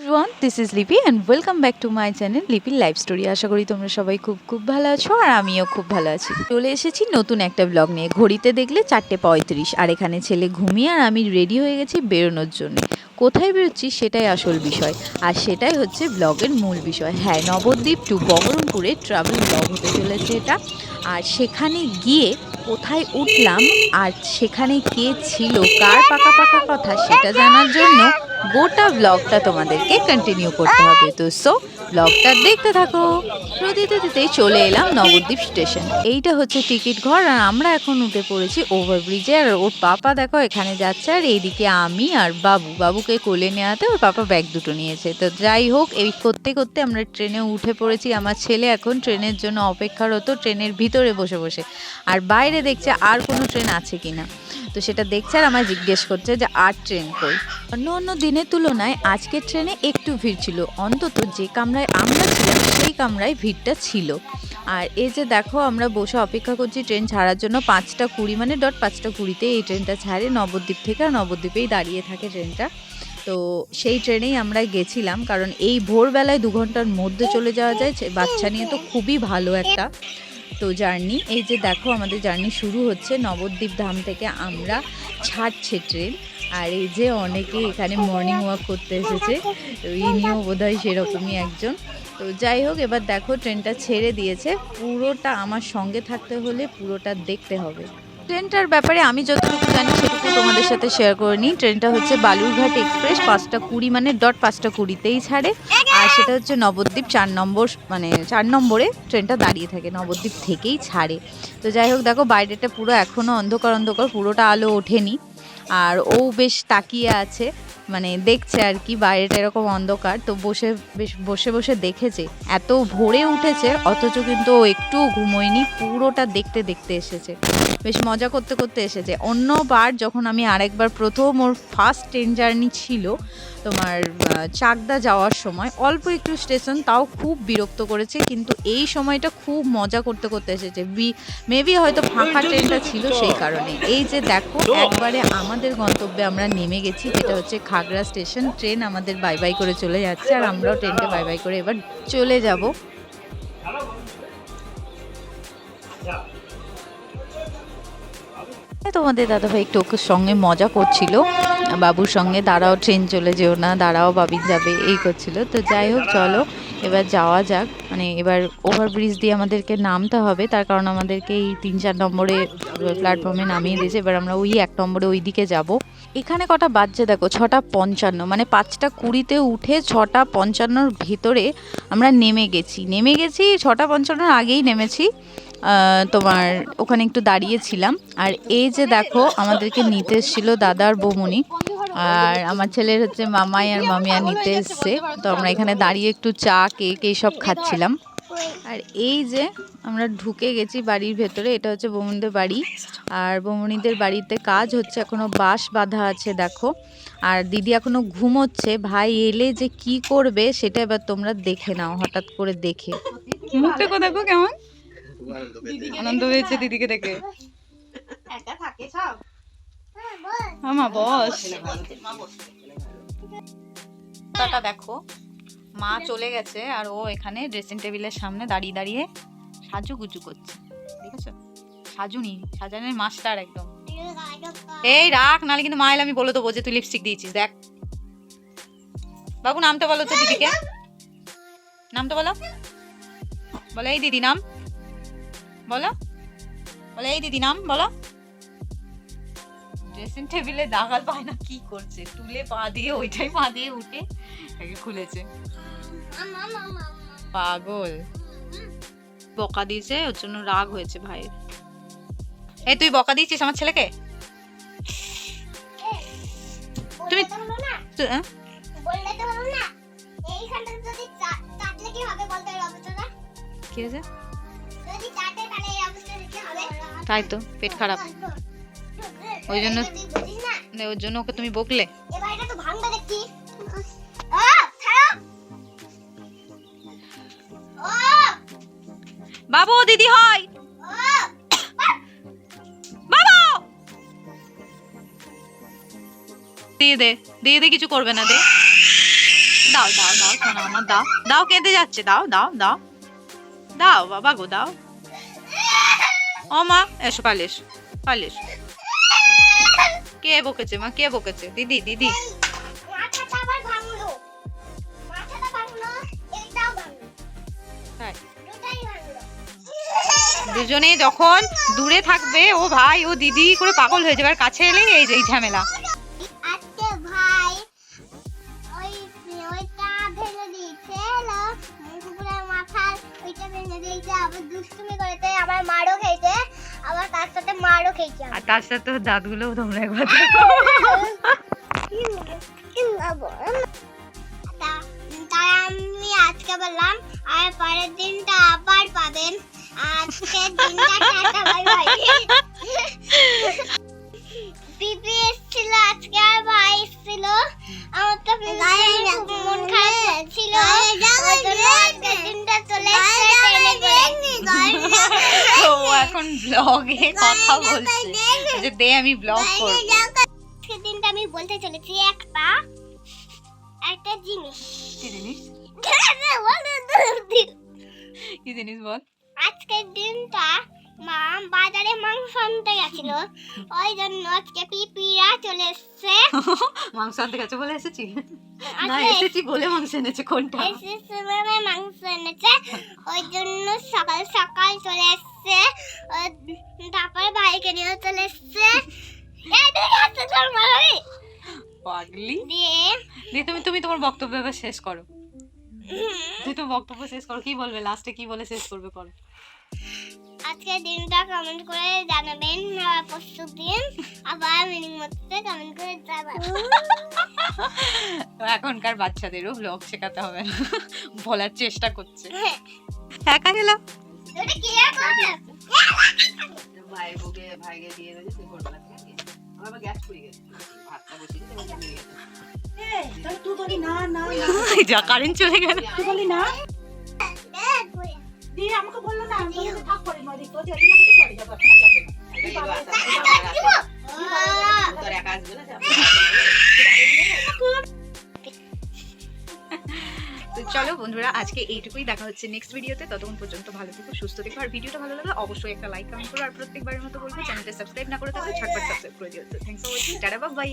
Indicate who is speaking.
Speaker 1: Everyone this is Lipi and welcome back to my channel লিপির life story আশা করি তোমরা সবাই খুব খুব ভালো আছো আর আমিও খুব ভালো আছি। চলে এসেছি নতুন একটা ব্লগ নিয়ে। ঘড়িতে দেখলে চারটে পঁয়ত্রিশ, আর এখানে ছেলে ঘুমিয়ে আর আমি রেডি হয়ে গেছি বেরোনোর জন্য। কোথায় বেরোচ্ছি সেটাই আসল বিষয়। আর সেটাই হচ্ছে ব্লগের মূল বিষয়। হ্যাঁ নবদ্বীপ টু বহরমপুরে ট্রাভেল ব্লগ হতে চলেছে এটা। আর সেখানে গিয়ে কোথায় উঠলাম আর সেখানে কে ছিল, কার পাকা পাকা কথা সেটা জানার জন্য গোটা ব্লগটা তোমাদেরকে কন্টিনিউ করতে হবে। তো সো ব্লগটা দেখতে থাকো। প্রতিতে দিতে চলে এলাম নবদ্বীপ স্টেশন এইটা হচ্ছে টিকিট ঘর আর আমরা এখন উঠে পড়েছি ওভারব্রিজে আর ওর পাপা দেখো এখানে যাচ্ছে আর এইদিকে আমি আর বাবু। বাবুকে কোলে নেওয়াতে ওর পাপা ব্যাগ দুটো নিয়েছে। তো যাই হোক, এই করতে করতে আমরা ট্রেনে উঠে পড়েছি। আমার ছেলে এখন ট্রেনের জন্য অপেক্ষারত, ট্রেনের ভিতরে বসে বসে। আর বাইরে দেখছে আর কোনো ট্রেন আছে কিনা। তো সেটা দেখছে আর আমায় জিজ্ঞেস করছে যে, আর ট্রেন কই? অন্য অন্য দিনের তুলনায় আজকের ট্রেনে একটু ভিড় ছিল। অন্তত যে কামরায় আমরা ছিলাম, সেই কামরায় ভিড়টা ছিল। আর এই যে দেখো, আমরা বসে অপেক্ষা করছি ট্রেন ছাড়ার জন্য পাঁচটা কুড়ি মানে ডট পাঁচটা কুড়িতে এই ট্রেনটা ছাড়ে, নবদ্বীপ থেকে আর নবদ্বীপেই দাঁড়িয়ে থাকে ট্রেনটা। তো সেই ট্রেনেই আমরা গেছিলাম, কারণ এই ভোরবেলায় দু ঘণ্টার মধ্যে চলে যাওয়া যায় বাচ্চা নিয়ে তো খুবই ভালো একটা তো জার্নি। এই যে দেখো আমাদের জার্নি শুরু হচ্ছে নবদ্বীপ ধাম থেকে আমরা ছাড়ছে ট্রেন। আর এই যে অনেকে এখানে মর্নিং ওয়াক করতে এসেছে, তো ইনিও বোধ হয় সেরকমই একজন। তো যাই হোক, এবার দেখো ট্রেনটা ছেড়ে দিয়েছে। পুরোটা আমার সঙ্গে থাকতে হলে পুরোটা দেখতে হবে। ট্রেনটার ব্যাপারে আমি যতটুকু জানি সেটুকু তোমাদের সাথে শেয়ার করে নিই। ট্রেনটা হচ্ছে বালুরঘাট এক্সপ্রেস পাঁচটা কুড়ি মানে ডট পাঁচটা কুড়িতেই ছাড়ে। আর সেটা হচ্ছে নবদ্বীপ চার নম্বর মানে চার নম্বরে ট্রেনটা দাঁড়িয়ে থাকে, নবদ্বীপ থেকেই ছাড়ে। তো যাই হোক, দেখো বাইরেটা পুরো এখনও অন্ধকার অন্ধকার, পুরোটা আলো ওঠেনি। আর ও বেশ তাকিয়ে আছে। মানে দেখছে আর কি বাইরেটা এরকম অন্ধকার তো বসে বেশ বসে বসে দেখেছে। এত ভোরে উঠেছে অথচ কিন্তু ও একটুও ঘুমোয়নি পুরোটা দেখতে দেখতে এসেছে। বেশ মজা করতে করতে এসেছে। অন্যবার যখন আমি আরেকবার প্রথম ওর ফার্স্ট ট্রেন জার্নি ছিল তোমার চাকদা যাওয়ার সময় অল্প একটু স্টেশন তাও খুব বিরক্ত করেছে কিন্তু এই সময়টা খুব মজা করতে করতে এসেছে। বি মেবি হয়তো ফাঁকা ট্রেনটা ছিল সেই কারণে। এই যে দেখো একবারে আমাদের গন্তব্যে আমরা নেমে গেছি যেটা হচ্ছে খাগড়া স্টেশন, ট্রেন আমাদের বাই বাই করে চলে যাচ্ছে আর আমরাও ট্রেনকে বাই বাই করে এবার চলে যাব। তোমাদের দাদাভাই একটু ওকে সঙ্গে মজা করছিল, বাবুর সঙ্গে, দাঁড়াও ট্রেন চলে যেও না, দাঁড়াও বাবিন যাবে, এই করছিল। তো যাই হোক, চলো এবার যাওয়া যাক। মানে এবার ওভারব্রিজ দিয়ে আমাদেরকে নামতে হবে। তার কারণ আমাদেরকে এই তিন চার নম্বরে প্ল্যাটফর্মে নামিয়ে দিয়েছে। এবার আমরা ওই এক নম্বরে ওই দিকে যাব। এখানে কটা বাজছে দেখো, ছটা পঞ্চান্ন। মানে পাঁচটা কুড়িতে উঠে ছটা পঞ্চান্নর ভেতরে আমরা নেমে গেছি। নেমে গেছি, ছটা পঞ্চান্নর আগেই নেমেছি। তোমার ওখানে একটু দাঁড়িয়েছিলাম। আর এই যে দেখো, আমাদেরকে নিতে এসেছিল দাদার বৌমনি। আর আমার ছেলের হচ্ছে মামাই আর মামিয়া নিতে এসছে। তো আমরা এখানে দাঁড়িয়ে একটু চা কেক এইসব খাচ্ছিলাম। আর এই যে আমরা ঢুকে গেছি বাড়ির ভেতরে এটা হচ্ছে বৌমনিদের বাড়ি। আর বৌমনিদের বাড়িতে কাজ হচ্ছে এখনও বাঁশ বাঁধা আছে দেখো। আর দিদি এখনও ঘুমোচ্ছে। ভাই এলে যে কি করবে সেটা এবার তোমরা দেখে নাও হঠাৎ করে দেখে।
Speaker 2: মুখটা দেখো কেমন? আনন্দ হয়েছে দিদিকে দেখে। আমা বস।
Speaker 1: কথাটা দেখো। মা চলে গেছে আর ও এখানে ড্রেসিং টেবিলের সামনে দাঁড়িয়ে দাঁড়িয়ে সাজুগুজু করছে। দেখেছ? সাজুনি, সাজানোর মাস্টার একদম। এই রাখ নালে কিন্তু মা এলে আমি বলে দেবো যে তুই লিপস্টিক দিয়েছিস, দেখ। বাবু নামতে বলো তো দিদিকে। নামতে বলো। বলো, এই দিদি নাম। বলো। বলো, এই দিদি নাম, বলো। ড্রেসিং টেবিলে দাগাল পায় না কি করছে? তুলে পা দিয়ে ওইটাই পা দিয়ে উঠে একে খুলেছে। পাগল। বকা দিয়েছে ওর জন্য রাগ হয়েছে ভাইয়ের। এই তুই বকা দিয়েছিস আমার ছেলেকে? তুমি হ্যাঁ?
Speaker 3: কি
Speaker 1: হয়েছে? তাই তো পেট খারাপ। ওই জন্য- ওর জন্য ওকে তুমি বকলে। বাবু দিদি হয়। বাবু! দিয়ে দে দিয়ে দে কিছু করবে না দে। দাও দাও দাও শোনো আমার দাও। দাও কেঁদে যাচ্ছে। দাও দাও দাও। দাও বাবা গো দাও। ও মা এসো পালে এসো পালে এসো। কে বকেছে মা কে বকেছে? দিদি দিদি। দুজনেই যখন দূরে থাকবে ও ভাই ও দিদি করে পাগল হয়ে যাবে আর কাছে এলেই এই যে ঝামেলা।
Speaker 3: মাথার ওইটা ভেঙে আবার দুষ্টুমি সাথে খেয়েছি
Speaker 1: আর তার সাথে ওর দাঁতগুলো তোমরা একবার
Speaker 3: দেখো। তাই আমি আজকে বললাম আর পরের দিনটা আবার পাবেন। আজকে
Speaker 1: এখন ব্লগে কথা বলছে। যে দে আমি ব্লগ করব।
Speaker 3: আজকের দিনটা আমি বলতে চলেছি একটা একটা জিনিস।
Speaker 1: কি জিনিস? কি জিনিস বল?
Speaker 3: আজকের দিনটা মা বাজারে মাংস আনতে গেছিল। ওই জন্য আজকে পিপিরা চলে এসছে।
Speaker 1: মাংস আনতে গেছে বলে এসেছি? না এসেছি বলে মাংস এনেছে কোনটা?
Speaker 3: এসেছে মানে মাংস এনেছে। ওই জন্য সকাল সকাল চলে এসছে। তারপরে ভাইকে নিয়ে চলে এসছে।
Speaker 1: পাগলি।
Speaker 3: দিয়ে
Speaker 1: দিয়ে তুমি তুমি তোমার বক্তব্য এবার শেষ করো। তুমি তোমার বক্তব্য শেষ করো। কি বলবে? লাস্টে কি বলে শেষ করবে করো
Speaker 3: আজকে দিনটা কমেন্ট করে জানাবেন আবার পরশু দিন। আবার মিনিং মধ্যে কমেন্ট করে জানাবেন
Speaker 1: এখনকার বাচ্চাদেরও ব্লগ শেখাতে হবে না বলার চেষ্টা করছে। একা গেলাম
Speaker 3: ওটা ক্লিয়ার করবে?
Speaker 4: ভাই বউকে ভাইকে দিয়ে দিয়েছে সে করবে না আমার আবার গ্যাস পড়ে গেছে ভাতটা বসিয়ে দিয়েছে ওটা নিয়ে গেছে।
Speaker 5: তুই বলি না না না।
Speaker 1: যা কারেন্ট চলে গেল।
Speaker 5: তুই বলি না? দিয়ে আমাকে বলল না আমি বললাম, থাক আমাকে যাব এখন যাব
Speaker 1: তো চলো বন্ধুরা আজকে এইটুকুই দেখা হচ্ছে নেক্সট ভিডিওতে ততক্ষণ পর্যন্ত ভালো থেকো সুস্থ থেকো। আর ভিডিওটা ভালো লাগলে অবশ্যই একটা লাইক কমেন্ট করো। আর প্রত্যেকবারের মতো বলব চ্যানেলটা সাবস্ক্রাইব না করে থাকলে ঝটপট সাবস্ক্রাইব করে দিও। তো thanks for watching tata bye